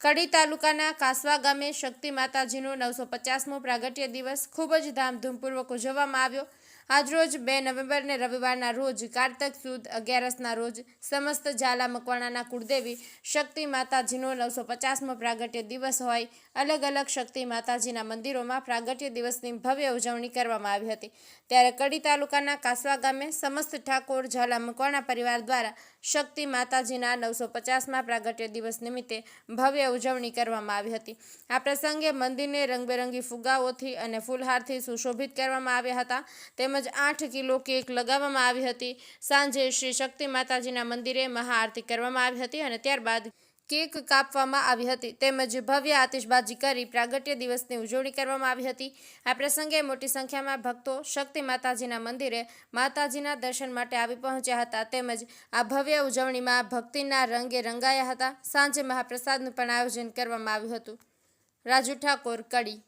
કડી તાલુકાના કાસવા ગામે શક્તિ માતાજીનો નવસો પચાસમો પ્રાગટ્ય દિવસ ખૂબ જ ધામધૂમપૂર્વક ઉજવવામાં આવ્યો. આજરોજ બે નવેમ્બરને રવિવારના રોજ કારતક સુદ અગિયારસના રોજ સમસ્ત ઝાલા મકવાણાના કુળદેવી શક્તિ માતાજીનો નવસો પચાસમો પ્રાગટ્ય દિવસ હોય, અલગ અલગ શક્તિ માતાજીના મંદિરોમાં પ્રાગટ્ય દિવસની ભવ્ય ઉજવણી કરવામાં આવી હતી. ત્યારે કડી તાલુકાના કાસવા ગામે સમસ્ત ઠાકોર ઝાલા મકવાણા પરિવાર દ્વારા શક્તિ માતાજીના નવસો પચાસમાં પ્રાગટ્ય દિવસ નિમિત્તે ભવ્ય ઉજવણી કરવામાં આવી હતી. આ પ્રસંગે મંદિરને રંગબેરંગી ફુગાઓથી અને ફૂલહારથી સુશોભિત કરવામાં આવ્યા હતા. તેમજ આઠ કિલો કેક લગાવવામાં આવી હતી. સાંજે શ્રી શક્તિ માતાજીના મંદિરે મહાઆરતી કરવામાં આવી હતી અને ત્યારબાદ કેક કાપવામાં આવી હતી. તેમજ ભવ્ય આતિશબાજી કરી પ્રાગટ્ય દિવસની ઉજવણી કરવામાં આવી હતી. આ પ્રસંગે મોટી સંખ્યામાં ભક્તો શક્તિ માતાજીના મંદિરે માતાજીના દર્શન માટે આવી પહોંચ્યા હતા. તેમજ આ ભવ્ય ઉજવણીમાં ભક્તિના રંગે રંગાયા હતા. સાંજે મહાપ્રસાદનું પણ આયોજન કરવામાં આવ્યું હતું. રાજુ ઠાકોર, કડી